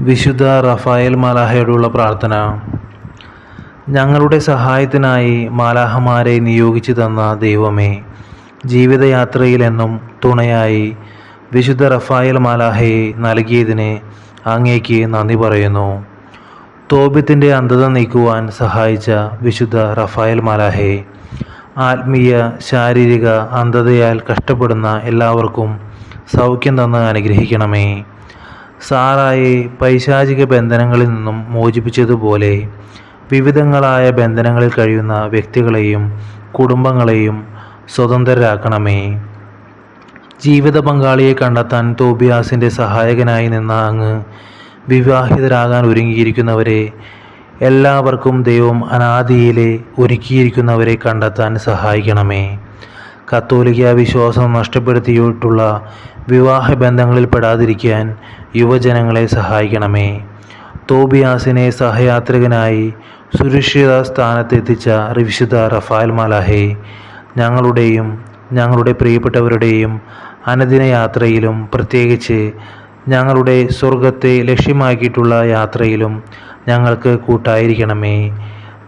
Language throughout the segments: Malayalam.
വിശുദ്ധ റഫായേൽ മാലാഹയോടുള്ള പ്രാർത്ഥന. ഞങ്ങളുടെ സഹായത്തിനായി മാലാഹമാരെ നിയോഗിച്ചു തന്ന ദൈവമേ ജീവിതയാത്രയിലെന്നും തുണയായി വിശുദ്ധ റഫായേൽ മാലാഹയെ നൽകിയതിന് അങ്ങേക്ക് നന്ദി പറയുന്നു. തോപ്യത്തിന്റെ അന്ധത നീക്കുവാൻ സഹായിച്ച വിശുദ്ധ റഫായേൽ മാലാഹെ ആത്മീയ ശാരീരിക അന്ധതയാൽ കഷ്ടപ്പെടുന്ന എല്ലാവർക്കും സൗഖ്യം തന്ന് അനുഗ്രഹിക്കണമേ. സാറായെ പൈശാചിക ബന്ധനങ്ങളിൽ നിന്നും മോചിപ്പിച്ചതുപോലെ വിവിധങ്ങളായ ബന്ധനങ്ങളിൽ കഴിയുന്ന വ്യക്തികളെയും കുടുംബങ്ങളെയും സ്വതന്ത്രരാക്കണമേ. ജീവിത പങ്കാളിയെ കണ്ടെത്താൻ തോബിയാസിന്റെ സഹായകനായി നിന്ന അങ്ങ് വിവാഹിതരാകാൻ ഒരുങ്ങിയിരിക്കുന്നവരെ എല്ലാവർക്കും ദൈവം അനാദിയിലെ ഒരുക്കിയിരിക്കുന്നവരെ കണ്ടെത്താൻ സഹായിക്കണമേ. കത്തോലിക്ക വിശ്വാസം നഷ്ടപ്പെടുത്തിയിട്ടുള്ള വിവാഹ ബന്ധങ്ങളിൽ പെടാതിരിക്കാൻ യുവജനങ്ങളെ സഹായിക്കണമേ. തോബിയാസിനെ സഹയാത്രികനായി സുരക്ഷിത സ്ഥാനത്തെത്തിച്ച റിവിശുദ്ധ റഫാൽ മാലാഹെ ഞങ്ങളുടെയും ഞങ്ങളുടെ പ്രിയപ്പെട്ടവരുടെയും അനുദിന യാത്രയിലും പ്രത്യേകിച്ച് ഞങ്ങളുടെ സ്വർഗത്തെ ലക്ഷ്യമാക്കിയിട്ടുള്ള യാത്രയിലും ഞങ്ങൾക്ക് കൂട്ടായിരിക്കണമേ.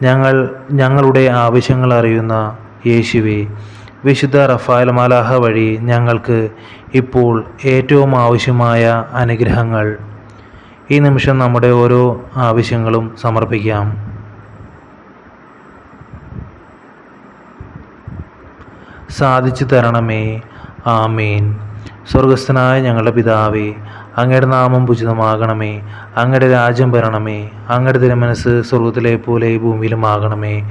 ഞങ്ങൾ ഞങ്ങളുടെ ആവശ്യങ്ങൾ അറിയുന്ന യേശുവെ വിശുദ്ധ റഫായൽ മലാഹ വഴി ഞങ്ങൾക്ക് ഇപ്പോൾ ഏറ്റവും ആവശ്യമായ അനുഗ്രഹങ്ങൾ. ഈ നിമിഷം നമ്മുടെ ഓരോ ആവശ്യങ്ങളും സമർപ്പിക്കാം. സാധിച്ചു തരണമേ. ആമീൻ. സ്വർഗസ്ഥനായ ഞങ്ങളുടെ പിതാവേ അങ്ങയുടെ നാമം ഉചിതമാകണമേ. അങ്ങയുടെ രാജ്യം വരണമേ. അങ്ങയുടെ തിരുമനസ് സ്വർഗത്തിലെ പോലെ ഭൂമിയിലും ആകണമേ.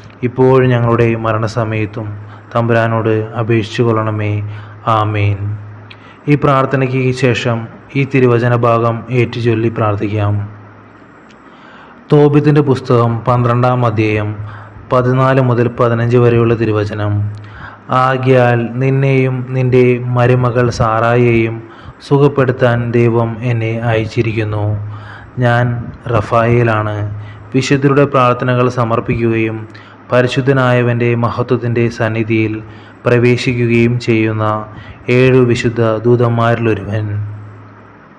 ഇപ്പോഴും ഞങ്ങളുടെ മരണസമയത്തും തമ്പുരാനോട് അപേക്ഷിച്ചു കൊള്ളണമേ. ആമേൻ. ഈ പ്രാർത്ഥനയ്ക്ക് ശേഷം ഈ തിരുവചന ഭാഗം ഏറ്റുചൊല്ലി പ്രാർത്ഥിക്കാം. തോബിത്തിന്റെ പുസ്തകം പന്ത്രണ്ടാം അധ്യായം പതിനാല് മുതൽ പതിനഞ്ച് വരെയുള്ള തിരുവചനം. ആകിയാൽ നിന്നെയും നിന്റെ മരുമകൾ സാറായെയും സുഖപ്പെടുത്താൻ ദൈവം എന്നെ അയച്ചിരിക്കുന്നു. ഞാൻ റഫായേലാണ്. വിശുദ്ധരുടെ പ്രാർത്ഥനകൾ സമർപ്പിക്കുകയും പരിശുദ്ധനായവന്റെ മഹത്വത്തിന്റെ സന്നിധിയിൽ പ്രവേശിക്കുകയും ചെയ്യുന്ന ഏഴു വിശുദ്ധ ദൂതന്മാരിലൊരുവൻ.